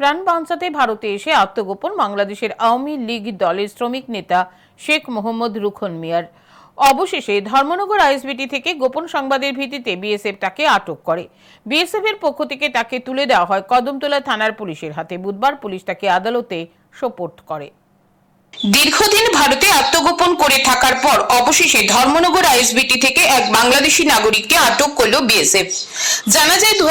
প্রাণ বাঁচাতে ভারতে এসে আত্মগোপন বাংলাদেশের আওয়ামী লীগ দলের শ্রমিক নেতা শেখ মোহাম্মদ রুখন মিয়ার। অবশেষে ধর্মনগর আইএসবিটি থেকে গোপন সংবাদের ভিত্তিতে বিএসএফ তাকে আটক করে। বিএসএফ এর পক্ষ থেকে তাকে তুলে দেওয়া হয় কদমতলা থানার পুলিশের হাতে। বুধবার পুলিশ তাকে আদালতে সোপর্দ করে। দীর্ঘদিন ভারতে আত্মগোপন করে থাকার পর অবশেষে ধর্মনগর আইএসবিটি থেকে এক বাংলাদেশি নাগরিককে আটক করল বিএসএফ। জানা যায় দু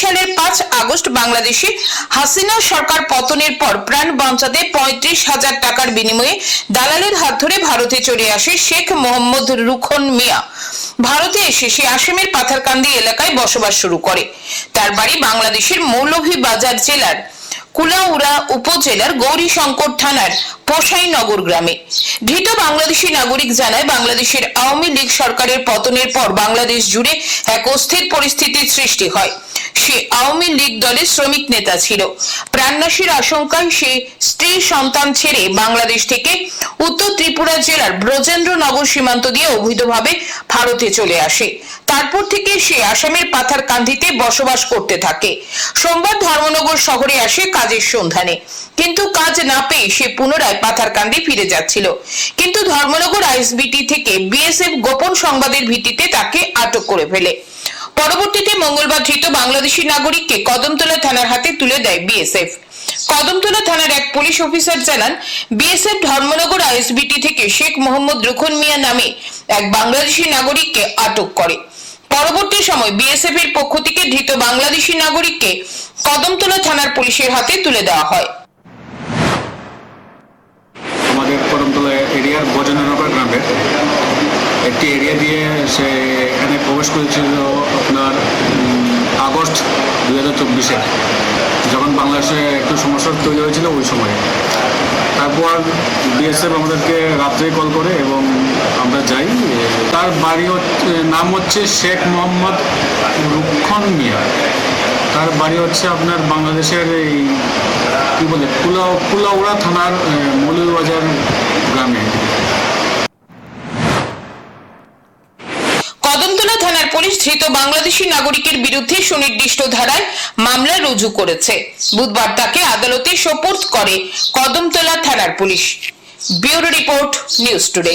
সালের পাঁচ আগস্ট বাংলাদেশে হাসিনা সরকার পতনের পর প্রাণ বাঁচাতে পঁয়ত্রিশ হাজার টাকার বিনিময়ে দালালের হাত ধরে ভারতে চলে আসে শেখ মোহাম্মদ রুখন মিয়া। ভারতে এসে সে আসামের পাথারকান্দি এলাকায় বসবাস শুরু করে। তার বাড়ি বাংলাদেশের মৌলভীবাজার জেলার কুলাউড়া উপজেলার গৌরীশঙ্কর থানার পোষাইনগর গ্রামে। ধৃত বাংলাদেশি নাগরিক জানায়, বাংলাদেশের আওয়ামী লীগ সরকারের পতনের পর বাংলাদেশ জুড়ে এক অস্থির পরিস্থিতির সৃষ্টি হয়। সে আওয়ামী লীগ দলের শ্রমিক নেতা ছিল। প্রাণনাশীর আশঙ্কায় সে স্ত্রী সন্তান ছেড়ে বাংলাদেশ থেকে উত্তর ত্রিপুরা জেলার ব্রজেন্দ্রনগর সীমান্ত দিয়ে অবৈধভাবে ভারতে চলে আসে। তারপর থেকে সে আসামের পাথারকান্দিতে বসবাস করতে থাকে। সোমবার ধর্মনগর শহরে আসে কাজের সন্ধানে। কিন্তু কাজ না পেয়ে সে পুনরায় পাথারকান্দি ফিরে যাচ্ছিল। কিন্তু ধর্মনগর আইএসবিটি থেকে বিএসএফ গোপন সংবাদের ভিত্তিতে তাকে আটক করে ফেলে। পরবর্তীতে মঙ্গলবার ধৃত বাংলাদেশি নাগরিককে কদমতলা থানার হাতে তুলে দেয় বিএসএফ। কদমতলা থানার এক পুলিশ অফিসার জানান, বিএসএফ ধর্মনগর আইএসবিটি থেকে শেখ মোহাম্মদ রুখন মিয়া নামে এক বাংলাদেশি নাগরিককে আটক করে। পরবর্তী সময় বিএসএফ এর পক্ষ থেকে ধৃত বাংলাদেশি নাগরিককে কদমতলা থানার পুলিশের হাতে তুলে দেওয়া হয়। আমাদের কদমতলা এরিয়ার বজননগর গ্রামের একটি এরিয়া দিয়ে সে এখানে প্রবেশ করেছিল আপনার আগস্ট দু হাজার চব্বিশে। যখন বাংলাদেশে একটু সমস্যা তৈরি হয়েছিল, ওই সময়ে। তারপর বিএসএফ আমাদেরকে রাত্রে কল করে এবং আমরা যাই। তার বাড়ি হচ্ছে, নাম হচ্ছে শেখ মোহাম্মদ রুক্ষণ মিয়া। তার বাড়ি হচ্ছে আপনার বাংলাদেশের এই, কী বলে কুলাউ কুলাউড়া থানার মৌলবাজার গ্রামে। পুলিশ ধৃত বাংলাদেশি নাগরিকের বিরুদ্ধে সুনির্দিষ্ট ধারায় মামলা রুজু করেছে। বুধবার তাকে আদালতে সোপর্দ করে কদমতলা থানার police. Bureau report news today.